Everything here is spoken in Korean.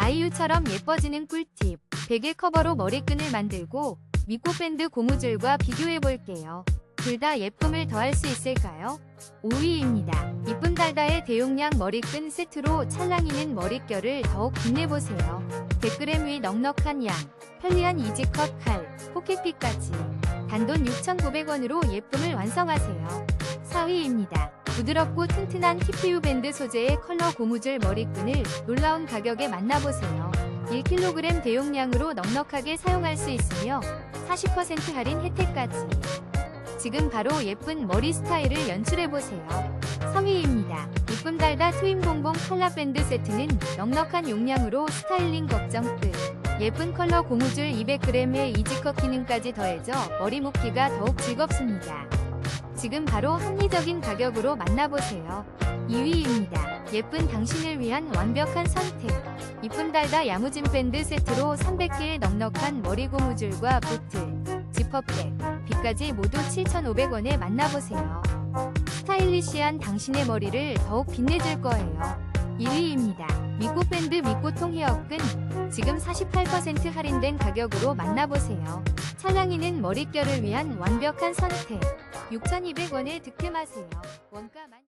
아이유처럼 예뻐지는 꿀팁. 베개 커버로 머리끈을 만들고 미코밴드 고무줄과 비교해볼게요. 둘 다 예쁨을 더할 수 있을까요? 5위입니다. 이쁜 달다의 대용량 머리끈 세트로 찰랑이는 머릿결을 더욱 빛내보세요. 100g 위 넉넉한 양, 편리한 이지컷 칼, 포켓pit까지 단돈 6,900원으로 예쁨을 완성하세요. 4위입니다. 부드럽고 튼튼한 TPU 밴드 소재의 컬러 고무줄 머리끈을 놀라운 가격에 만나보세요. 1kg 대용량으로 넉넉하게 사용할 수 있으며 40% 할인 혜택까지. 지금 바로 예쁜 머리 스타일을 연출해보세요. 3위입니다. 이쁨 달다 트윈 봉봉 컬러 밴드 세트는 넉넉한 용량으로 스타일링 걱정 끝. 예쁜 컬러 고무줄 200g의 이지컷 기능까지 더해져 머리 묶기가 더욱 즐겁습니다. 지금 바로 합리적인 가격으로 만나보세요. 2위입니다. 예쁜 당신을 위한 완벽한 선택. 이쁨 달다 야무진 밴드 세트로 300개의 넉넉한 머리 고무줄과 보틀, 지퍼백, 비까지 모두 7,500원에 만나보세요. 스타일리시한 당신의 머리를 더욱 빛내줄 거예요. 1위입니다. 미코 밴드 미코통 헤어끈 지금 48% 할인된 가격으로 만나보세요. 찰랑이는 머릿결을 위한 완벽한 선택 6,200원에 득템하세요. 원가 만